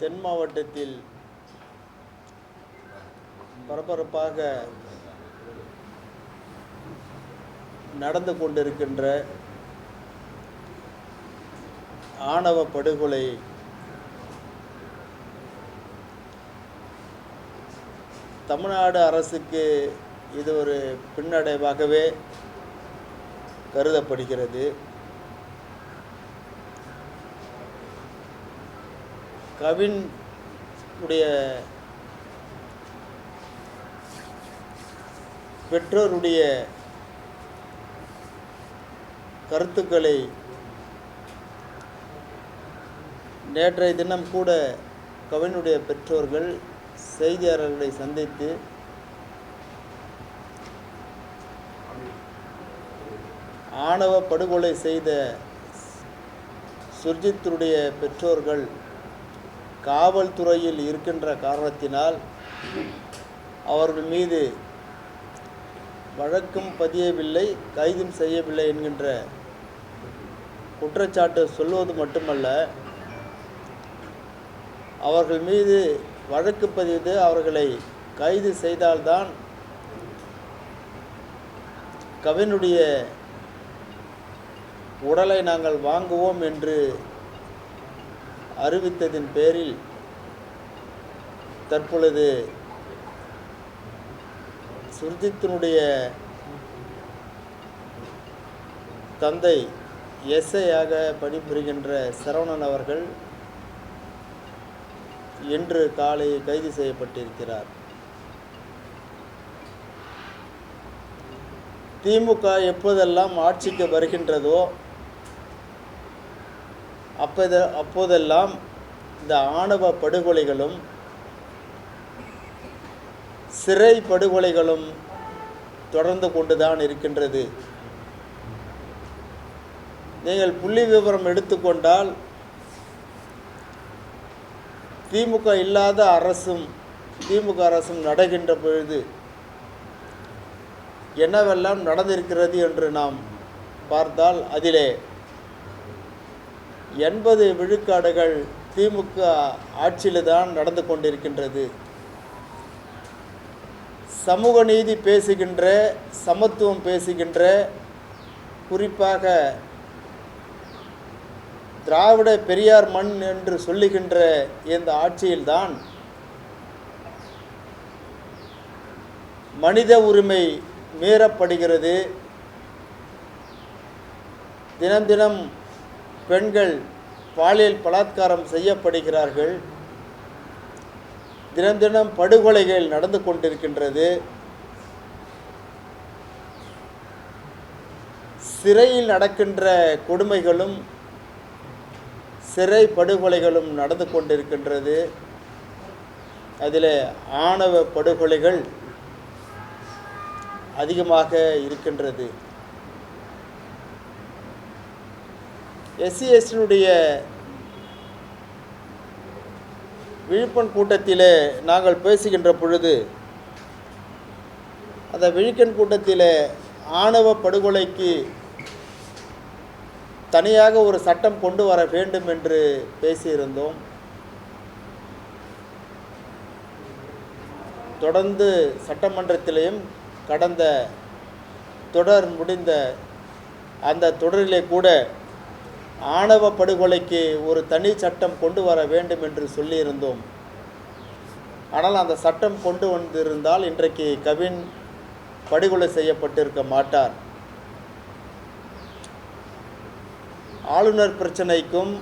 தென் மாவட்டத்தில் பரபரப்பாக நடந்து கொண்டிருக்கின்ற ஆணவ படுகொலை தமிழ்நாடு அரசுக்கு இது ஒரு பின்னடைவாகவே கருதப்படுகிறது. கவின் உடைய பெற்றோருடைய கருத்துக்களை நேற்றைய தினம் கூட கவினுடைய பெற்றோர்கள் செய்தியாளர்களை சந்தித்து ஆணவ படுகொலை செய்த சுர்ஜித்துடைய பெற்றோர்கள் காவல்துறையில் இருக்கின்ற காரணத்தினால் அவர்கள் மீது வழக்கும் பதியவில்லை கைதும் செய்யவில்லை என்கின்ற குற்றச்சாட்டு சொல்வது மட்டுமல்ல அவர்கள் மீது வழக்கு பதிந்து அவர்களை கைது செய்தால்தான் கவினுடைய உடலை நாங்கள் வாங்குவோம் என்று அறிவித்ததின் பேரில் தற்பொழுது சுர்ஜித்தினுடைய தந்தை எஸ்ஐயாக பணிபுரிகின்ற சரவணன் அவர்கள் இன்று காலை கைது செய்யப்பட்டிருக்கிறார். திமுக எப்போதெல்லாம் ஆட்சிக்கு வருகின்றதோ அப்போது அப்போதெல்லாம் இந்த ஆணவ படுகொலைகளும் சிறை படுகொலைகளும் தொடர்ந்து கொண்டுதான் இருக்கின்றது. நீங்கள் புள்ளி விவரம் எடுத்துக்கொண்டால் திமுக இல்லாத அரசும் திமுக அரசும் நடக்கின்ற பொழுது என்னவெல்லாம் நடந்திருக்கிறது என்று நாம் பார்த்தால் அதிலே எண்பது விழுக்காடுகள் திமுக ஆட்சியில் தான் நடந்து கொண்டிருக்கின்றது. சமூக நீதி பேசுகின்ற சமத்துவம் பேசுகின்ற குறிப்பாக திராவிட பெரியார் மண் என்று சொல்லுகின்ற இந்த ஆட்சியில்தான் மனித உரிமை மீறப்படுகிறது. தினம் தினம் பெண்கள் பாலியல் பலாத்காரம் செய்யப்படுகிறார்கள். தினம் தினம் படுகொலைகள் நடந்து கொண்டிருக்கின்றது. சிறையில் நடக்கின்ற கொடுமைகளும் சிறை படுகொலைகளும் நடந்து கொண்டிருக்கின்றது. அதில் ஆணவ படுகொலைகள் அதிகமாக இருக்கின்றது. எஸ்சி எஸ்டினுடைய விழுப்பன் கூட்டத்திலே நாங்கள் பேசுகின்ற பொழுது அந்த விழுக்கன் கூட்டத்தில் ஆணவ படுகொலைக்கு தனியாக ஒரு சட்டம் கொண்டு வர வேண்டும் என்று பேசியிருந்தோம். தொடர்ந்து சட்டமன்றத்திலையும் கடந்த தொடர் முடிந்த அந்த தொடரிலே கூட ஆணவ படுகொலைக்கு ஒரு தனி சட்டம் கொண்டு வர வேண்டும் என்று சொல்லியிருந்தோம். ஆனால் அந்த சட்டம் கொண்டு வந்திருந்தால் இன்றைக்கு கவின் படுகொலை செய்யப்பட்டிருக்க மாட்டார். ஆளுநர் பிரச்சனைக்கும்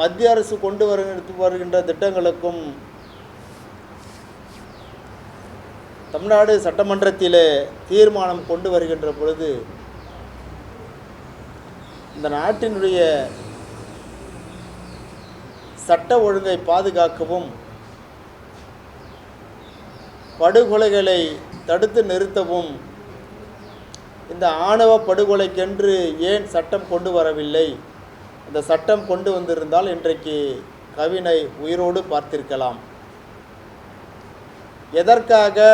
மத்திய அரசு கொண்டு வருகின்ற வருகின்ற திட்டங்களுக்கும் தமிழ்நாடு சட்டமன்றத்திலே தீர்மானம் கொண்டு வருகின்ற பொழுது இந்த நாட்டினுடைய சட்ட ஒழுங்கை பாதுகாக்கவும் படுகொலைகளை தடுத்து நிறுத்தவும் இந்த ஆணவ படுகொலைக்கென்று ஏன் சட்டம் கொண்டு வரவில்லை? இந்த சட்டம் கொண்டு வந்திருந்தால் இன்றைக்கு கவினை உயிரோடு பார்த்திருக்கலாம். எதற்காக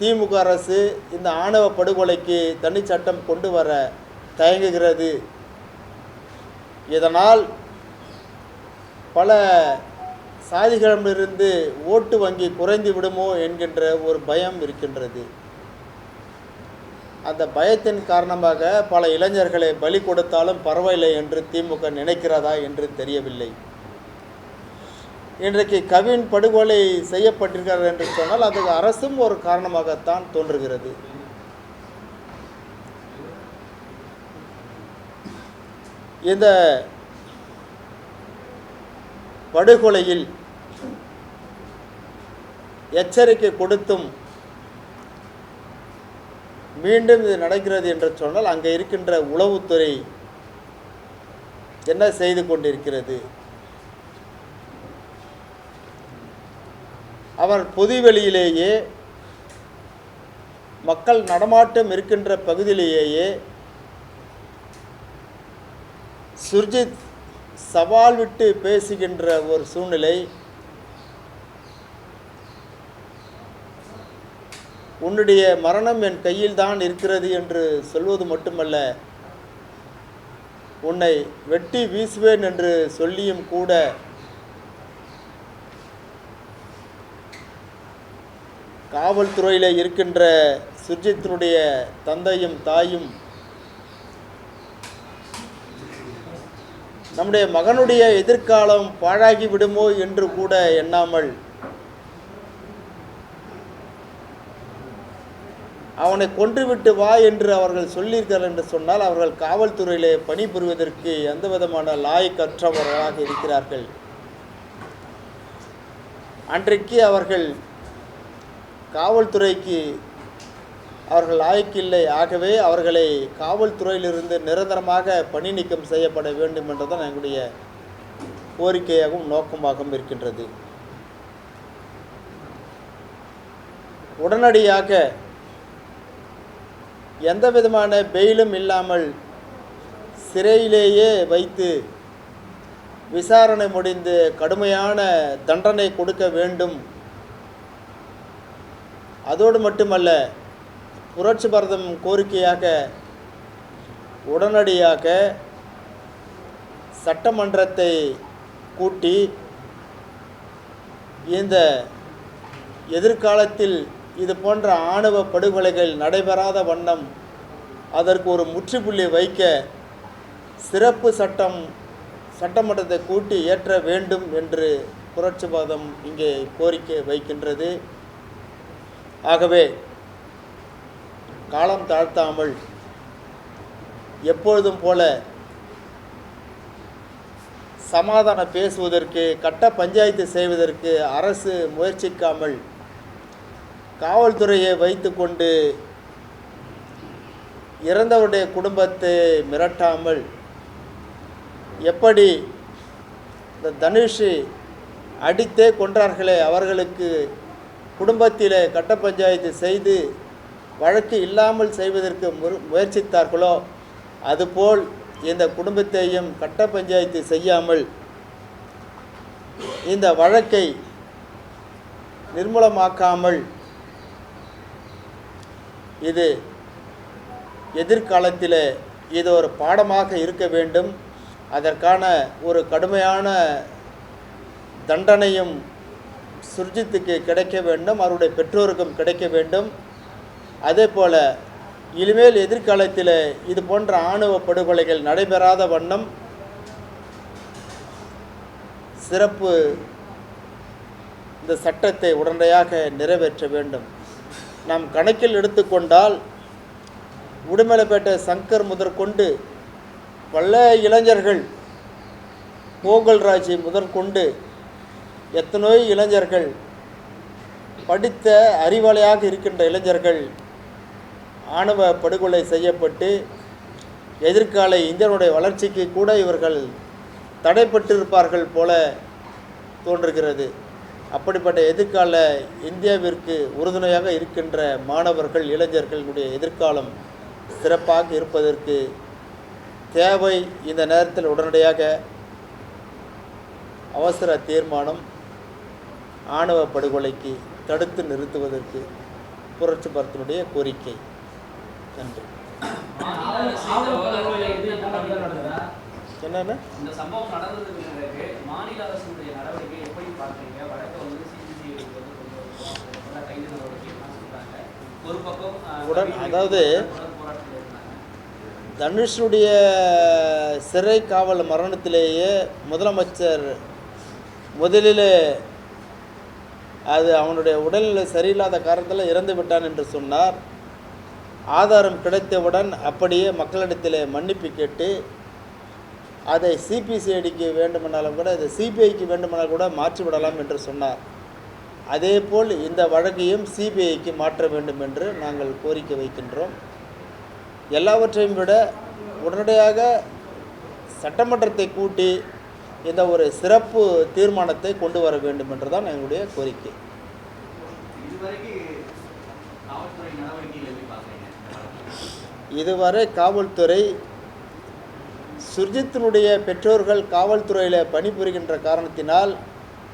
திமுக அரசு இந்த ஆணவ படுகொலைக்கு தனி சட்டம் கொண்டு வர தயங்குகிறது? இதனால் பல சாதிகளிடமிருந்து ஓட்டு வங்கி குறைந்து விடுமோ என்கின்ற ஒரு பயம் இருக்கின்றது. அந்த பயத்தின் காரணமாக பல இளைஞர்களை பலி கொடுத்தாலும் பரவாயில்லை என்று திமுக நினைக்கிறதா என்று தெரியவில்லை. இன்றைக்கு கவின் படுகொலை செய்யப்பட்டிருக்கிறார் என்று சொன்னால் அதுக்கு அரசும் ஒரு காரணமாகத்தான் தோன்றுகிறது. இந்த படுகொலையில் எச்சரிக்கை கொடுத்தும் மீண்டும் இது நடக்கிறது என்று சொன்னால் அங்கே இருக்கின்ற உளவுத்துறை என்ன செய்து கொண்டிருக்கிறது? அவர் பொதுவெளியிலேயே மக்கள் நடமாட்டம் இருக்கின்ற பகுதியிலேயே சுர்ஜித் சவால் விட்டு பேசுகின்ற ஒரு சூழ்நிலை. உன்னுடைய மரணம் என் கையில் தான் இருக்கிறது என்று சொல்வது மட்டுமல்ல உன்னை வெட்டி வீசுவேன் என்று சொல்லியும் கூட காவல்துறையில் இருக்கின்ற சுர்ஜித்தினுடைய தந்தையும் தாயும் நம்முடைய மகனுடைய எதிர்காலம் பாழாகி விடுமோ என்று கூட எண்ணாமல் அவனை கொன்றுவிட்டு வா என்று அவர்கள் சொல்லியிருக்கிறார் என்று சொன்னால் அவர்கள் காவல்துறையிலே பணிபுரிவதற்கு எந்த விதமான லாயக்கற்றவர்களாக இருக்கிறார்கள். அன்றைக்கு அவர்கள் காவல்துறைக்கு அவர்கள் லாய்க்கில்லை. ஆகவே அவர்களை காவல்துறையிலிருந்து நிரந்தரமாக பணி நீக்கம் செய்யப்பட வேண்டும் என்றுதான் எங்களுடைய கோரிக்கையாகவும் நோக்கமாகவும் இருக்கின்றது. உடனடியாக எந்த விதமான பெயிலும் இல்லாமல் சிறையிலேயே வைத்து விசாரணை முடிந்து கடுமையான தண்டனை கொடுக்க வேண்டும். அதோடு மட்டுமல்ல புரட்சி பாரதம் கோரிக்கையாக உடனடியாக சட்டமன்றத்தை கூட்டி இந்த எதிர்காலத்தில் இது போன்ற ஆணவ படுகொலைகள் நடைபெறாத வண்ணம் அதற்கு ஒரு முற்றுப்புள்ளி வைக்க சிறப்பு சட்டம் சட்டமன்றத்தை கூட்டி ஏற்ற வேண்டும் என்று புரட்சிவாதம் இங்கே கோரிக்கை வைக்கின்றது. ஆகவே காலம் தாழ்த்தாமல் எப்பொழுதும் போல சமாதானம் பேசுவதற்கு கட்ட பஞ்சாயத்து செய்வதற்கு அரசு முயற்சிக்காமல் காவல்துறையை வைத்துக்கொண்டு இறந்தவருடைய குடும்பத்தை மிரட்டாமல் எப்படி இந்த தனுஷ் அடித்தே கொன்றார்களே அவர்களுக்கு குடும்பத்தில் கட்ட பஞ்சாயத்து செய்து வழக்கு இல்லாமல் செய்வதற்கு முயற்சித்தார்களோ அதுபோல் இந்த குடும்பத்தையும் கட்ட பஞ்சாயத்து செய்யாமல் இந்த வழக்கை நிர்மூலமாக்காமல் இது எதிர்காலத்தில் இது ஒரு பாடமாக இருக்க வேண்டும். அதற்கான ஒரு கடுமையான தண்டனையும் சுர்ஜித்துக்கு கிடைக்க வேண்டும். அவருடைய பெற்றோருக்கும் கிடைக்க வேண்டும். அதே போல் இனிமேல் எதிர்காலத்தில் இது போன்ற ஆணவ படுகொலைகள் நடைபெறாத வண்ணம் சிறப்பு இந்த சட்டத்தை உடனடியாக நிறைவேற்ற வேண்டும். நாம் கணக்கில் எடுத்துக்கொண்டால் உடுமலைப்பேட்டை சங்கர் முதற்கொண்டு பல இளைஞர்கள் போகல்ராஜ் முதற்கொண்டு எத்தனையோ இளைஞர்கள் படித்த அறிவாளியாக இருக்கின்ற இளைஞர்கள் ஆணவ படுகொலை செய்யப்பட்டு எதிர்கால இந்தியனுடைய வளர்ச்சிக்கு கூட இவர்கள் தடைப்பட்டிருப்பார்கள் போல தோன்றுகிறது. அப்படிப்பட்ட எதிர்கால இந்தியாவிற்கு உறுதுணையாக இருக்கின்ற மாணவர்கள் இளைஞர்களுடைய எதிர்காலம் சிறப்பாக இருப்பதற்கு தேவை. இந்த நேரத்தில் உடனடியாக அவசர தீர்மானம் ஆணவ படுகொலைக்கு தடுத்து நிறுத்துவதற்கு புரட்சி பரத்தினுடைய கோரிக்கை. நன்றி. என்னன்னா? இந்த உடன் அதாவது தனுஷுடைய சிறை காவல் மரணத்திலேயே முதலமைச்சர் முதலில் அது அவனுடைய உடல்நிலை சரியில்லாத காரணத்தில் இறந்து விட்டான் என்று சொன்னார். ஆதாரம் கிடைத்தவுடன் அப்படியே மக்களிடத்திலே மன்னிப்பு கேட்டு அதை சிபிசிஐடிக்கு வேண்டுமானாலும் கூட அதை சிபிஐக்கு வேண்டுமானால் கூட மாற்றிவிடலாம் என்று சொன்னார். அதேபோல் இந்த வழக்கையும் சிபிஐக்கு மாற்ற வேண்டும் என்று நாங்கள் கோரிக்கை வைக்கின்றோம். எல்லாவற்றையும் விட உடனடியாக சட்டமன்றத்தை கூட்டி இந்த ஒரு சிறப்பு தீர்மானத்தை கொண்டு வர வேண்டும் என்றுதான் எங்களுடைய கோரிக்கை இதுவரைக்கும் காவல்துறை நடவடிக்கைகள் எப்படி பார்க்குறீங்க இந்த வழக்கு? இதுவரை காவல்துறை சுர்ஜித்தினுடைய பெற்றோர்கள் காவல்துறையில் பணிபுரிகின்ற காரணத்தினால்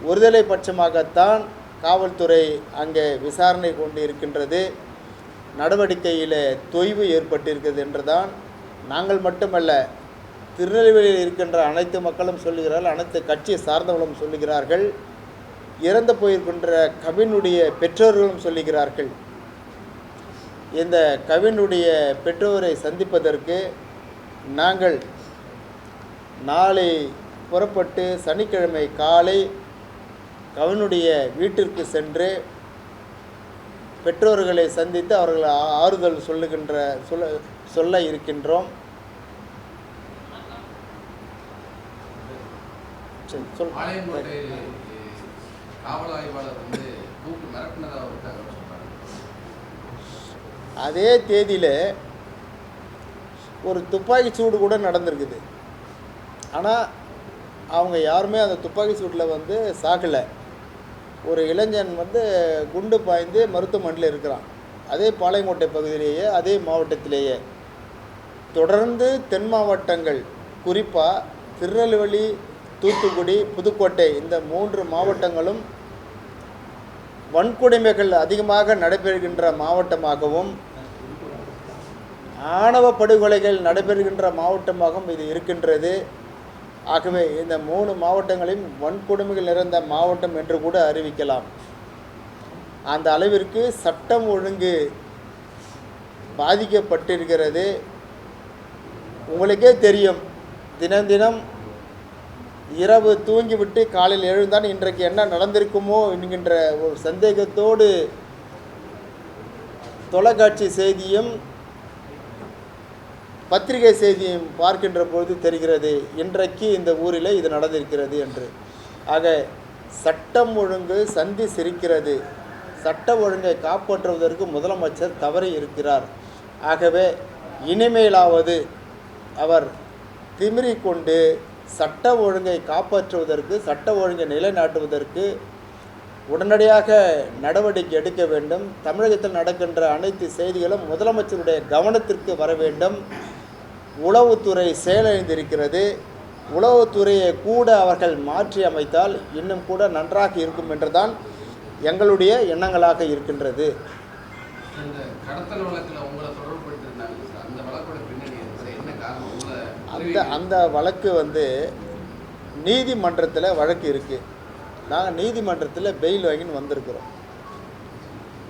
ஒருதலை பட்சமாகத்தான் காவல்துறை அங்கே விசாரணை கொண்டு இருக்கின்றது நடவடிக்கையில் தொய்வு ஏற்பட்டிருக்கிறது என்றுதான் நாங்கள் மட்டுமல்ல திருநெல்வேலியில் இருக்கின்ற அனைத்து மக்களும் சொல்லுகிறார்கள் அனைத்து கட்சியை சார்ந்தவர்களும் சொல்லுகிறார்கள். இறந்து போயிருக்கின்ற கவினுடைய பெற்றோர்களும் சொல்லுகிறார்கள். இந்த கவினுடைய பெற்றோரை சந்திப்பதற்கு நாங்கள் நாளை புறப்பட்டு சனிக்கிழமை காலை கவினுடைய வீட்டிற்கு சென்று பெற்றோர்களை சந்தித்து அவர்கள் ஆறுதல் சொல்லுகின்ற சொல்ல சொல்ல இருக்கின்றோம். சொல். காவல் ஆய்வாளர் வந்து தூக்கு மிரட்டினதா அதே தேதியில் ஒரு துப்பாக்கி சூடு கூட நடந்திருக்குது. ஆனால் அவங்க யாருமே அந்த துப்பாக்கி சூட்டில் வந்து சாகலை. ஒரு இளைஞன் வந்து குண்டு பாய்ந்து மருத்துவமனையில் இருக்கிறான். அதே பாளையங்கோட்டை பகுதியிலேயே அதே மாவட்டத்திலேயே. தொடர்ந்து தென் மாவட்டங்கள் குறிப்பாக திருநெல்வேலி தூத்துக்குடி புதுக்கோட்டை இந்த மூன்று மாவட்டங்களும் வன்கொடுமைகள் அதிகமாக நடைபெறுகின்ற மாவட்டமாகவும் ஆணவ படுகொலைகள் நடைபெறுகின்ற மாவட்டமாகவும் இது இருக்கின்றது. ஆகவே இந்த மூணு மாவட்டங்களையும் வன்கொடுமைகள் நிறைந்த மாவட்டம் என்று கூட அறிவிக்கலாம். அந்த அளவிற்கு சட்டம் ஒழுங்கு பாதிக்கப்பட்டிருக்கிறது. உங்களுக்கே தெரியும் தினம் தினம் இரவு தூங்கிவிட்டு காலையில் எழுந்தான் இன்றைக்கு என்ன நடந்திருக்குமோ என்கின்ற ஒரு சந்தேகத்தோடு தொலைக்காட்சி செய்தியும் பத்திரிகை செய்தியும் பார்க்கின்ற பொழுது தெரிகிறது இன்றைக்கு இந்த ஊரில் இது நடந்திருக்கிறது என்று. ஆக சட்டம் ஒழுங்கு சந்தி சிரிக்கிறது. சட்ட ஒழுங்கை காப்பாற்றுவதற்கு முதலமைச்சர் தவறி இருக்கிறார். ஆகவே இனிமேலாவது அவர் திமிரிக் கொண்டு சட்ட ஒழுங்கை காப்பாற்றுவதற்கு சட்ட ஒழுங்கை நிலைநாட்டுவதற்கு உடனடியாக நடவடிக்கை எடுக்க வேண்டும். தமிழகத்தில் நடக்கின்ற அனைத்து செய்திகளும் முதலமைச்சருடைய கவனத்திற்கு வர வேண்டும். உளவுத்துறை செயலிழந்திருக்கிறது உளவுத்துறையை கூட அவர்கள் மாற்றி அமைத்தால் இன்னும் கூட நன்றாக இருக்கும் என்றுதான் எங்களுடைய எண்ணங்களாக இருக்கின்றது. அந்த அந்த வழக்கு வந்து நீதிமன்றத்தில் வழக்கு இருக்குது நாங்கள் நீதிமன்றத்தில் பெயில் வாங்கின்னு வந்திருக்கிறோம்.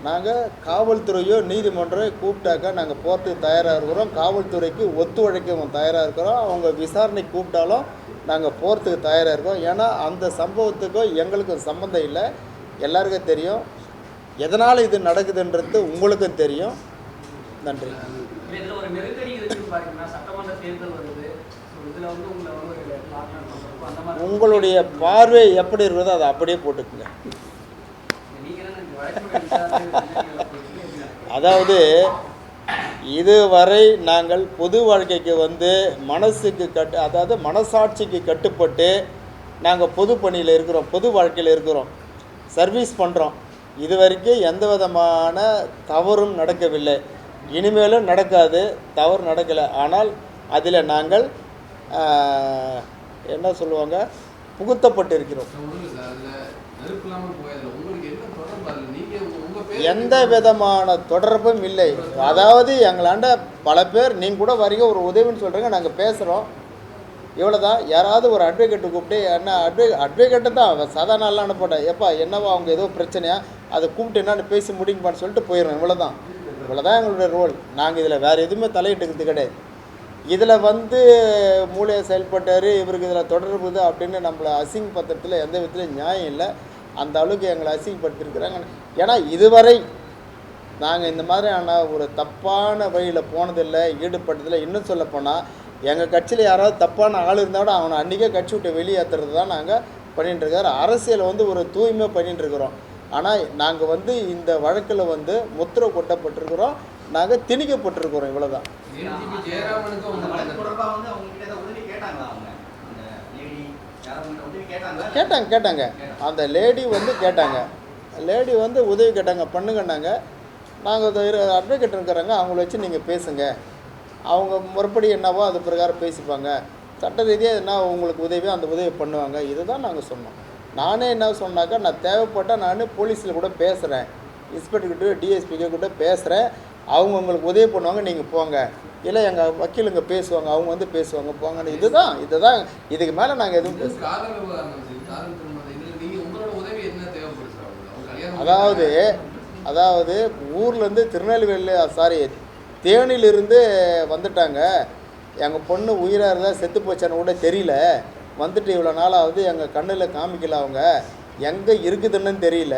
நாங்கள் காவல்துறையோ நீதிமன்றம் கூப்பிட்டாக்கா நாங்கள் போகிறதுக்கு தயாராக இருக்கிறோம். காவல்துறைக்கு ஒத்துழைக்கவும் தயாராக இருக்கிறோம். அவங்க விசாரணை கூப்பிட்டாலும் நாங்கள் போகிறதுக்கு தயாராக இருக்கோம் ஏன்னா அந்த சம்பவத்துக்கும் எங்களுக்கும் சம்மந்தம் இல்லை. எல்லாருக்கும் தெரியும். எதனால் இது நடக்குதுன்றது உங்களுக்கும் தெரியும். நன்றி. உங்களுடைய பார்வை எப்படி இருக்குதோ அதை அப்படியே போட்டுக்குங்க நீங்க என்ன இந்த வழக்கினுடைய விசாரணை பின்னணிகளை குறித்து எப்படி நினைக்கிறீங்க? அதாவது இதுவரை நாங்கள் பொது வாழ்க்கைக்கு வந்து மனசுக்கு கட்டு அதாவது மனசாட்சிக்கு கட்டுப்பட்டு நாங்கள் பொது பணியில் இருக்கிறோம் பொது வாழ்க்கையில் இருக்கிறோம் சர்வீஸ் பண்ணுறோம் இது வரைக்கும் எந்த விதமான தவறும் நடக்கவில்லை. இனிமேலும் நடக்காது தவறு நடக்கலை. ஆனால் அதில் நாங்கள் என்ன சொல்லுவாங்க புகுத்தப்பட்டிருக்கிறோம். இருக்கிறோம் ஒன்றும் சார் அதில் நெருப்பு இல்லாமல் போயதில்லை உங்களுக்கு என்ன தொடர்பு அதில் நீங்கள் உங்கள் பேர் எந்த விதமான தொடர்பும் இல்லை. அதாவது எங்களாண்ட பல பேர் நீங்கள் கூட வரீங்க ஒரு உதவின்னு சொல்கிறீங்க நாங்கள் பேசுகிறோம் இவ்வளோ தான் யாராவது ஒரு அட்வொகேட்டு கூப்பிட்டு என்ன அட்வொ அட்வொகேட்டு தான் சாதாரண எல்லாம் அனுப்பட்டேன் எப்பா என்னவா அவங்க ஏதோ பிரச்சனையா? அதை கூப்பிட்டு என்னன்னு பேசி முடிங்கப்பான்னு சொல்லிட்டு போயிடுறோம் இவ்வளோ தான் இவ்வளோதான் எங்களுடைய ரோல் நாங்கள் இதில் வேறு எதுவுமே தலையிட்டுக்கிறது கிடையாது. இதில் வந்து மூளையை செயல்பட்டார் இவருக்கு இதில் தொடர்புது அப்படின்னு நம்மளை அசிங்கப்படுத்துறதுல எந்த விதத்துலையும் நியாயம் இல்லை. அந்த அளவுக்கு எங்களை அசிங்கப்படுத்திருக்கிறாங்க ஏன்னா இதுவரை நாங்கள் இந்த மாதிரியான ஒரு தப்பான வழியில் போனதில்லை ஈடுபட்டதில்லை. இன்னும் சொல்லப்போனால் எங்கள் கட்சியில் யாராவது தப்பான ஆள் இருந்தால் கூட அவனை அன்றைக்கே கட்சி விட்டு வெளியேற்றுறது தான் நாங்கள் பண்ணிட்டுருக்காரு அரசியல் வந்து ஒரு தூய்மை பண்ணிட்டுருக்குறோம் ஆனால் நாங்கள் வந்து இந்த வழக்கில் வந்து முத்திரை கொட்டப்பட்டிருக்கிறோம். நாங்கள் திணிக்கப்பட்டிருக்கிறோம் இவ்வளோதான் கேட்டாங்க கேட்டாங்க. அந்த லேடி வந்து கேட்டாங்க. லேடி வந்து உதவி கேட்டாங்க பண்ணுங்கன்னாங்க நாங்கள் அட்வொகேட் இருக்கிறாங்க அவங்கள வச்சு நீங்கள் பேசுங்க. அவங்க முறைப்படி என்னவோ அது பிரகாரம் பேசிப்பாங்க. சட்ட ரீதியாக என்ன உங்களுக்கு உதவியோ அந்த உதவி பண்ணுவாங்க. இதுதான் நாங்கள் சொன்னோம். நானே என்ன சொன்னாக்கா நான் தேவைப்பட்டால் நான் போலீஸில் கூட பேசுகிறேன் இன்ஸ்பெக்டர்கிட்ட டிஎஸ்பிக்கு கூட பேசுகிறேன் அவங்க உங்களுக்கு உதவி பண்ணுவாங்க நீங்கள் போங்க. இல்லை எங்கள் வக்கீலுங்க பேசுவாங்க அவங்க வந்து பேசுவாங்க போங்கன்னு இதுதான் இதுதான் இதுக்கு மேலே நாங்கள் எதுவும் பேச இது காதல் விவகாரம் சரி. காதல் திருமணம். இதுல நீங்க உங்களோட உதவி என்ன தேவைப்படுது சார் அவங்களுக்கு? அவங்க கல்யாணம் அதாவது அதாவது ஊர்லேருந்து திருநெல்வேலி சாரி தேனியிலிருந்து வந்துட்டாங்க. எங்கள் பொண்ணு உயிராக இருந்தால் செத்து போச்சான்னு கூட தெரியல. வந்துட்டு இவ்வளோ நாளாவது எங்கள் கண்ணில் காமிக்கல அவங்க. எங்கே இருக்குதுன்னு தெரியல.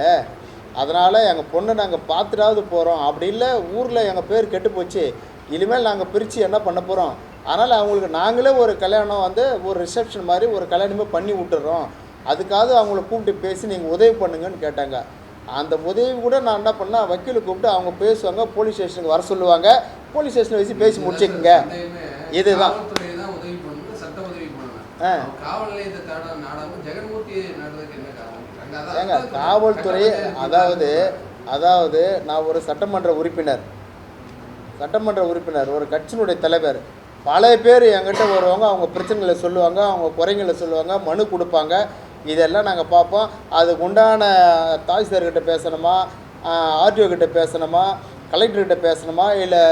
அதனால் எங்கள் பொண்ணை நாங்கள் பார்த்துட்டாவது போகிறோம் அப்படி இல்லை ஊரில் எங்கள் பேர் கெட்டு போச்சு. இனிமேல் நாங்கள் பிரித்து என்ன பண்ண போகிறோம் அதனால் அவங்களுக்கு நாங்களே ஒரு கல்யாணம் வந்து ஒரு ரிசப்ஷன் மாதிரி ஒரு கல்யாணமே பண்ணி விட்டுறோம். அதுக்காவது அவங்கள கூப்பிட்டு பேசி நீங்கள் உதவி பண்ணுங்கன்னு கேட்டாங்க. அந்த உதவி கூட நான் என்ன பண்ணேன்? வக்கீலை கூப்பிட்டு அவங்க பேசுவாங்க போலீஸ் ஸ்டேஷனுக்கு வர சொல்லுவாங்க. போலீஸ் ஸ்டேஷனில் வச்சு பேசி முடிச்சுக்குங்க. இதுதான். ஏங்க காவல்துறை அதாவது அதாவது நான் ஒரு சட்டமன்ற உறுப்பினர். சட்டமன்ற உறுப்பினர் ஒரு கட்சியினுடைய தலைவர். பல பேர் என்கிட்ட வருவாங்க அவங்க பிரச்சனைகளை சொல்லுவாங்க அவங்க குறைங்களை சொல்லுவாங்க மனு கொடுப்பாங்க. இதெல்லாம் நாங்கள் பார்ப்போம். அதுக்கு உண்டான தாசில்தார்கிட்ட பேசணுமா? ஆர்டிஓ கிட்ட பேசணுமா? கலெக்டர்கிட்ட பேசணுமா? இல்லை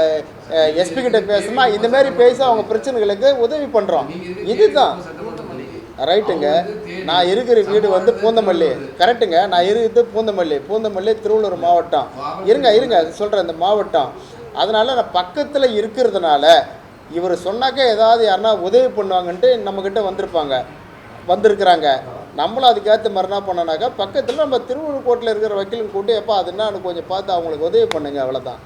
எஸ்பி கிட்ட பேசணுமா? இந்த மாதிரி பேசி அவங்க பிரச்சனைகளுக்கு உதவி பண்ணுறோம் இதுதான். ரைட்டுங்க. நான் இருக்கிற வீடு வந்து பூந்தமல்லி. கரெக்டுங்க நான் இருக்கிறது பூந்தமல்லி. பூந்தமல்லி திருவள்ளூர் மாவட்டம். இருங்க இருங்க. சொல்கிறேன் இந்த மாவட்டம். அதனால் நான் பக்கத்தில் இருக்கிறதுனால இவர் சொன்னாக்க ஏதாவது யாருன்னா உதவி பண்ணுவாங்கன்ட்டு நம்மக்கிட்ட வந்திருப்பாங்க. வந்திருக்கிறாங்க. நம்மளும் அதுக்கேற்ற மாதிரி என்ன பண்ணோன்னாக்கா பக்கத்தில் நம்ம திருவள்ளூர்கோட்டில் இருக்கிற வக்கீலுக்கு கூட்டி எப்போ அது என்னன்னு கொஞ்சம் பார்த்து அவங்களுக்கு உதவி பண்ணுங்க அவ்வளோதான்?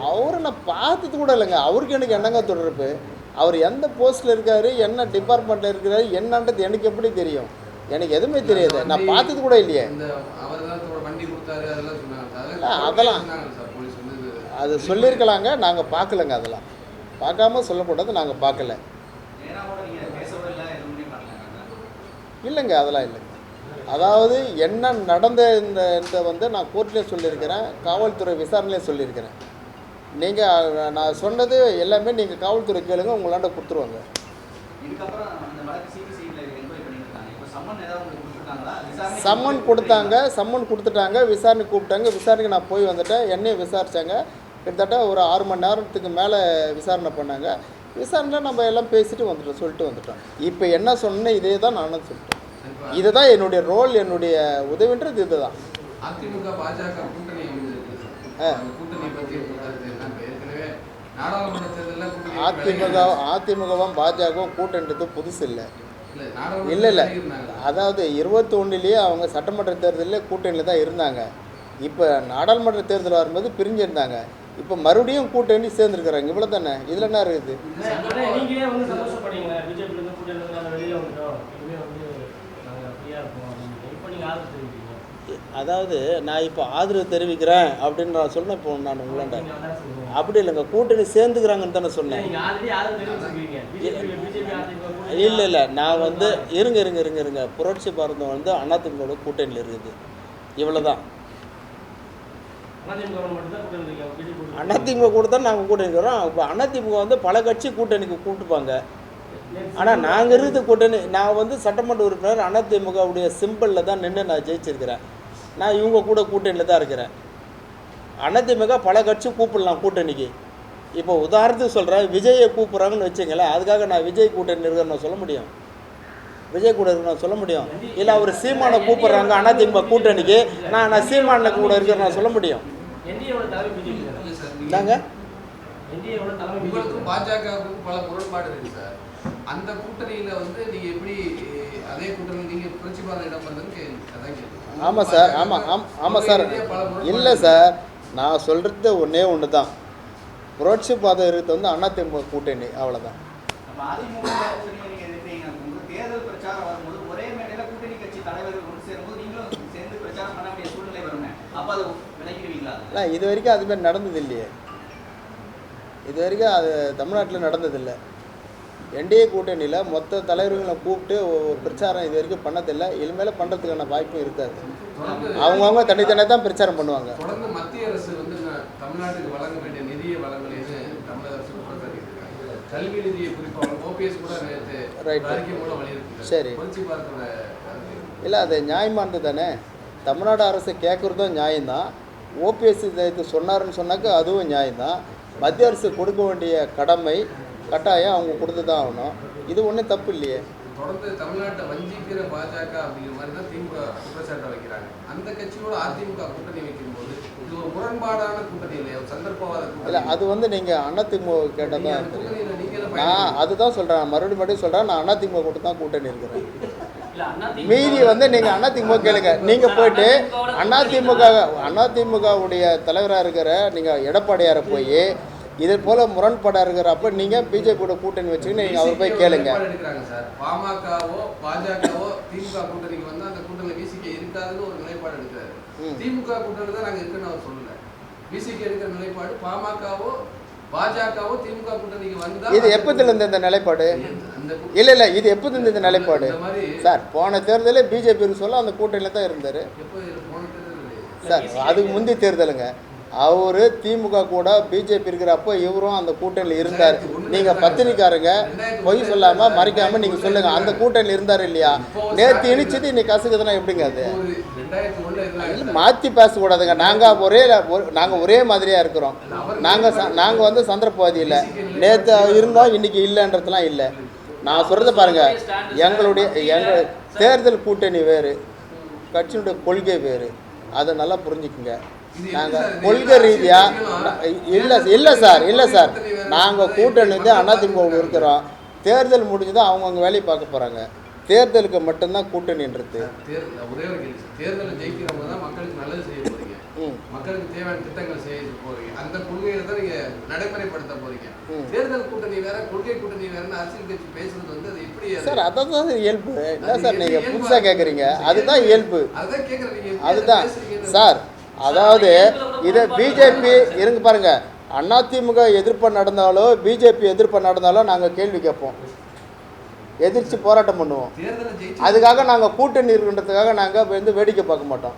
அவரை நான் பார்த்தது கூட இல்லைங்க. அவருக்கு எனக்கு என்னங்க தொடர்பு? அவர் எந்த போஸ்ட்டில் இருக்காரு? என்ன டிபார்ட்மெண்ட்டில் இருக்கிறாரு என்னன்றது எனக்கு எப்படி தெரியும்? எனக்கு எதுவுமே தெரியாது. நான் பார்த்தது கூட இல்லையே. அதெல்லாம் அது சொல்லியிருக்கலாங்க. நாங்கள் பார்க்கலங்க அதெல்லாம். பார்க்காம சொல்லக்கூடாது நாங்கள் பார்க்கல. ஜெயராமோட நீங்க பேசவே இல்லை எதுவுமே பண்ணல. இல்லைங்க அதெல்லாம் இல்லைங்க. அதாவது என்ன நடந்த இந்த இந்த வந்து நான் கோர்ட்லேயே சொல்லியிருக்கிறேன். காவல்துறை விசாரணையிலே சொல்லியிருக்கிறேன். நீங்கள் நான் சொன்னது எல்லாமே நீங்கள் காவல்துறை கேளுங்க உங்களாண்ட கொடுத்துருவாங்க இதுக்கப்புறம் அந்த வழக்கு சிபிசிஐல என்கொயரி பண்ணிட்டு இருக்காங்க இப்போ சம்மன் ஏதாவது உங்களுக்கு கொடுத்துருக்காங்களா விசாரணை சம்மன் கொடுத்தாங்க சம்மன் கொடுத்துட்டாங்க விசாரணை கூப்பிட்டாங்க. விசாரணைக்கு நான் போய் வந்துட்டேன். என்னையும் விசாரித்தாங்க கிட்டத்தட்ட ஒரு ஆறு மணி நேரத்துக்கு மேலே விசாரணை பண்ணாங்க. விசாரணையில் நம்ம எல்லாம் பேசிட்டு வந்துட்டோம் சொல்லிட்டு வந்துட்டோம். இப்போ என்ன சொன்னேன் இதே தான் நானும் சொல்லிட்டேன். இதுதான் என்னுடைய ரோல் என்னுடைய உதவின்றது இதுதான். அதிமுக பாஜக கூட்டணி அதிமுக அதிமுகவும் பாஜகவும் கூட்டன்றது புதுசு இல்லை. இல்ல இல்லை. அதாவது இருபத்தி ஒன்றுலேயே அவங்க சட்டமன்ற தேர்தலில் கூட்டணியில் தான் இருந்தாங்க. இப்போ நாடாளுமன்ற தேர்தல் வரும்போது பிரிஞ்சிருந்தாங்க. இப்போ மறுபடியும் கூட்டணி சேர்ந்துருக்குறாங்க. இவ்வளோ தானே? இதில் என்ன இருக்குது? அதாவது நான் இப்போ ஆதரவு தெரிவிக்கிறேன் அப்படின்னு நான் சொன்னேன் இப்போ நான் உங்களாண்ட அப்படி இல்லைங்க கூட்டணி சேர்ந்துக்கிறாங்கன்னு தானே சொன்னேன். இல்லை இல்லை நான் வந்து இருங்க இருங்க இருங்க இருங்க. புரட்சி பாரதம் வந்து அதிமுக கூட்டணியில் இருக்குது. இவ்வளோ தான் அதிமுக கூட தான் நாங்கள் கூட்டணி இருக்கிறோம். இப்போ அதிமுக வந்து பல கட்சி கூட்டணிக்கு கூப்பிட்டுப்பாங்க ஆனால் நாங்கள் இருக்கிற கூட்டணி நான் வந்து சட்டமன்ற உறுப்பினர் அதிமுகவுடைய சிம்பிளில் தான் நின்று நான் ஜெயிச்சிருக்கிறேன். நான் இவங்க கூட கூட்டணியில் தான் இருக்கிறேன். அதிமுக பல கட்சி கூப்பிடலாம் கூட்டணிக்கு. இப்போ உதாரணத்துக்கு சொல்கிறேன் விஜயை கூப்பிட்றாங்கன்னு வச்சுங்களேன் அதுக்காக நான் விஜய் கூட்டணி இருக்கிறேன்னு சொல்ல முடியும். விஜய் கூட இருக்கிற நான் சொல்ல முடியும். இல்லை அவர் சீமானை கூப்பிட்றாங்க அதிமுக கூட்டணிக்கு நான் நான் சீமானில் கூட இருக்கிறேன் நான் சொல்ல முடியும். உங்களுக்கும் பாஜகவுக்கும் பல முரண்பாடு இருக்கு சார். அந்த கூட்டணியில வந்து நீங்க எப்படி அதே கூட்டணி நீங்க புரட்சி பாரத இடம் வந்ததுன்னு அதான் கேள்வி. ஆமாம் சார். ஆமாம் ஆம் ஆமாம் சார். இல்லை சார். நான் சொல்கிறது ஒன்றே ஒன்று தான் புரட்சி பாதை இருக்கிறது வந்து அதிமுக கூட்டணி அவ்வளோதான் இல்லை இது வரைக்கும் அது மாதிரி நடந்தது இல்லையே இது வரைக்கும் அது தமிழ்நாட்டில் நடந்ததில்லை. என்டிஏ கூட்டணியில் மொத்த தலைவர்களை கூப்பிட்டு பிரச்சாரம் இது வரைக்கும் பண்ணதில்லை. இனிமேல் பண்ணுறதுக்கான வாய்ப்பும் இருக்காது. அவங்கவுங்க தனித்தனியாக தான் பிரச்சாரம் பண்ணுவாங்க. தொடர்ந்து மத்திய அரசு வந்து தமிழ்நாட்டுக்கு வழங்க வேண்டிய நிதியை வழங்கலைன்னு தமிழக அரசு குற்றம் சாட்டியிருக்காங்க கல்வி நிதியை குறிப்பாக ஓபிஎஸ் கூட நேற்று Right. அறிக்கை மூலம் வலியுறுத்தி சரி. இல்லை அது நியாயமானது தானே? தமிழ்நாடு அரசு கேட்குறதும் நியாயம்தான். ஓபிஎஸ் இது சொன்னாருன்னு சொன்னாக்க அதுவும் நியாயம்தான். மத்திய அரசு கொடுக்க வேண்டிய கடமை கட்டாயம் அவங்க கொடுத்து தான் ஆகணும். இது ஒன்றும் தப்பு இல்லையே. தொடர்ந்து தமிழ்நாட்டை வஞ்சிக்கிற பாஜக அப்படிங்கிற மாதிரி தான் திமுக குற்றச்சாட்டை வைக்கிறாங்க. அந்த கட்சியோட அதிமுக கூட்டணி வைக்கும்போது இது ஒரு முரண்பாடான கூட்டணி இல்லையா? சந்தர்ப்பவாத இல்லை அது வந்து நீங்கள் அதிமுக கேட்டால் நீங்க தான் அந்த தெரியும். கூட்டணியில நீங்களே நான். அதுதான் சொல்கிறேன் மறுபடியும் மறுபடியும் சொல்கிறேன் நான் அதிமுக கூட தான் கூட்டணி இருக்கிறேன். இல்ல அண்ணா மீதி வந்து நீங்கள் அதிமுக கேளுங்க. நீங்கள் போயிட்டு அதிமுக அதிமுகவுடைய தலைவராக இருக்கிற நீங்கள் எடப்பாடியாரை போய் இதே போல் முரண்பாடாக இருக்கிறப்ப நீங்கள் பிஜேபியோட கூட்டணி வச்சுக்கின்னு நீங்கள் அவர் போய் கேளுங்க. பாமகவோ பாஜகவோ திமுக கூட்டணிக்கு வந்து அந்த கூட்டணியில விசிக இருக்காதுன்னு ஒரு நிலைப்பாடு எடுக்கிறாரு. திமுக கூட்டணி தான் நாங்க இருக்குன்னு அவர் சொல்லல. விசிக எடுக்கிற நிலைப்பாடு பாமகவோ பாஜகவோ திமுக கூட்டணிக்கு வந்தா இது எப்போதுலேருந்து இந்த நிலைப்பாடு? இல்லை இல்லை இது எப்போதுலேருந்து இந்த நிலைப்பாடு? சார் போன தேர்தலில் பிஜேபி சொல்ல அந்த கூட்டணியில் தான் இருந்தார். சார் அதுக்கு முந்தி தேர்தலுங்க. அவர் திமுக கூட பிஜேபி இருக்கிறப்போ இவரும் அந்த கூட்டணியில் இருந்தார். நீங்கள் பத்திரிக்காரங்க பொய் சொல்லாமல் மறைக்காமல் நீங்கள் சொல்லுங்கள் அந்த கூட்டணியில் இருந்தார் இல்லையா? நேற்று இனிச்சது இன்னைக்கு கசுக்குதுன்னா எப்படிங்க அது? மாற்றி பேசக்கூடாதுங்க. நாங்கள் ஒரே நாங்கள் ஒரே மாதிரியாக இருக்கிறோம். நாங்கள் நாங்கள் வந்து சந்திரபாதி இல்லை நேற்று இருந்தோம் இன்னைக்கு இல்லைன்றதுலாம் இல்லை. நான் சொல்கிறத பாருங்கள் எங்களுடைய எங்கள் தேர்தல் கூட்டணி வேறு. கட்சியினுடைய கொள்கை வேறு. அதை நல்லா புரிஞ்சுக்குங்க. நாங்கள் கொள்கை ரீதியாக இல்லை இல்லை சார் இல்லை சார். நாங்கள் கூட்டணி வந்து அதிமுக இருக்கிறோம். தேர்தல் முடிஞ்சதும் அவங்கவுங்க வேலையை பார்க்க போகிறாங்க தேர்தலுக்கு மட்டும்தான் கூட்டணின்றது ஒரே ஒரு கேள்வி. தேர்தலில் ஜெயிக்கிறவங்க தான் மக்களுக்கு நல்லது செய்ய போறீங்க. ம். மக்களுக்கு தேவையான திட்டங்கள் செய்ய போறீங்க. அந்த கொள்கையில தான் நீங்க நடைமுறைப்படுத்த போறீங்க. ம். தேர்தல் கூட்டணி வேற கொள்கை கூட்டணி வேறன்னு அரசியல் கட்சி பேசுறது வந்து அது எப்படி சார் அதான் தான் இயல்பு. என்ன சார் நீங்கள் புதுசாக கேட்குறீங்க அதுதான் இயல்பு. அதான் கேக்குறேன் நீங்க எப்படி அதை அதுதான் சார் அதாவது இதை பிஜேபி இருங்க பாருங்க. அதிமுக எதிர்ப்பு நடந்தாலோ பிஜேபி எதிர்ப்பு நடந்தாலோ நாங்கள் கேள்வி கேட்போம். எதிர்த்து போராட்டம் பண்ணுவோம். அதுக்காக நாங்கள் கூட்டணி இருக்குன்றதுக்காக நாங்கள் வந்து வேடிக்கை பார்க்க மாட்டோம்.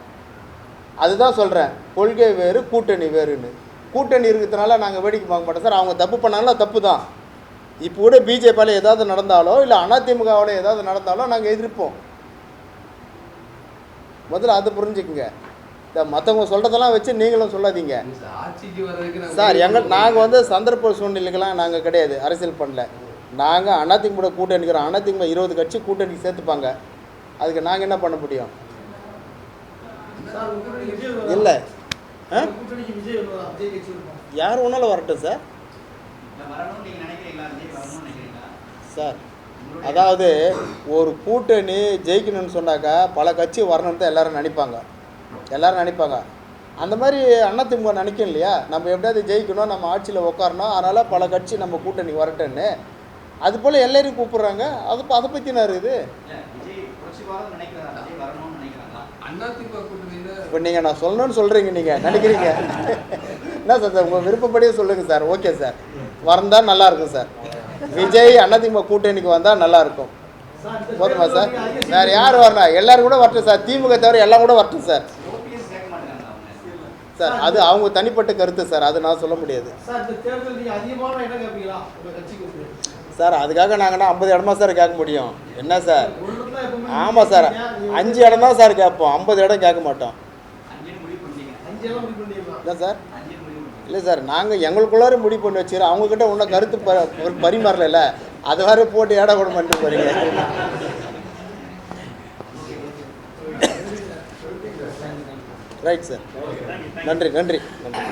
அதுதான் சொல்கிறேன் கொள்கை வேறு கூட்டணி வேறுன்னு. கூட்டணி இருக்கிறதுனால நாங்கள் வேடிக்கை பார்க்க மாட்டோம். சார் அவங்க தப்பு பண்ணாலும் தப்பு தான். இப்போ கூட பிஜேபியில் ஏதாவது நடந்தாலோ இல்லை அதிமுகவில் ஏதாவது நடந்தாலோ நாங்கள் எதிர்ப்போம். முதல்ல அதை புரிஞ்சுக்குங்க. இந்த மற்றவங்க சொல்கிறதெல்லாம் வச்சு நீங்களும் சொல்லாதீங்க. சார், எங்கள் நாங்கள் வந்து சந்தர்ப்ப சூழ்நிலைக்கெல்லாம் நாங்கள் கிடையாது. அரசியல் பண்ணல. நாங்கள் அதிமுக கூட்டணிக்கிறோம் அதிமுக இருபது கட்சி கூட்டணிக்கு சேர்த்துப்பாங்க. அதுக்கு நாங்கள் என்ன பண்ண முடியும்? கூட்டணி? இல்லை? யார் வேணாலும் வரட்டும் சார். சார் அதாவது ஒரு கூட்டணி ஜெயிக்கணும்னு சொன்னாக்கா பல கட்சி வரணும்னு தான் எல்லாரும் நினைப்பாங்க. எல்லாரும் நினைப்பாங்க. அந்த மாதிரி அதிமுக நினைக்கும் இல்லையா? நம்ம எப்படியாவது ஜெயிக்கணும் நம்ம ஆட்சியில் உட்காரணும் அதனால் பல கட்சி நம்ம கூட்டணி வரட்டுன்னு அது போல் எல்லாரையும் கூப்பிட்றாங்க. அது அதை பற்றி அதிமுக கூட்டணியில இப்போ நீங்கள் நான் சொல்லணும்னு சொல்கிறீங்க நீங்கள் நினைக்கிறீங்க? என்ன சார் சார் உங்கள் விருப்பப்படியே சொல்லுங்கள் சார். Okay sir. வந்தால் நல்லா இருக்கும் சார். விஜய் அதிமுக கூட்டணிக்கு வந்தால் நல்லா இருக்கும். சார், இந்த போதுமா சார்? வேறு யார் வரணும்? எல்லாரும் கூட வரட்டும் சார். திமுக தவிர எல்லாம் கூட வரட்டும் சார் ஓபிஎஸ் கேட்க மாட்டாங்க அவங்க சார் அது அவங்க தனிப்பட்ட கருத்து சார் அது நான் சொல்ல முடியாது. சார் அதுக்காக நாங்கன்னா ஐம்பது இடமா சார் கேட்க முடியும்? என்ன சார்? ஆமாம் சார் அஞ்சு இடம் தான் சார் கேட்போம். ஐம்பது இடம் கேட்க மாட்டோம். என்ன சார். இல்லை சார் நாங்கள் எங்களுக்குள்ளார முடிவு பண்ணி வச்சுக்கிறோம். அவங்கக்கிட்ட இன்னும் கருத்து ப பரிமாறல அது வேறு போட்டு ஏடா கூட பண்ணிட்டு போகிறீங்க ரைட் சார் நன்றி நன்றி நன்றி.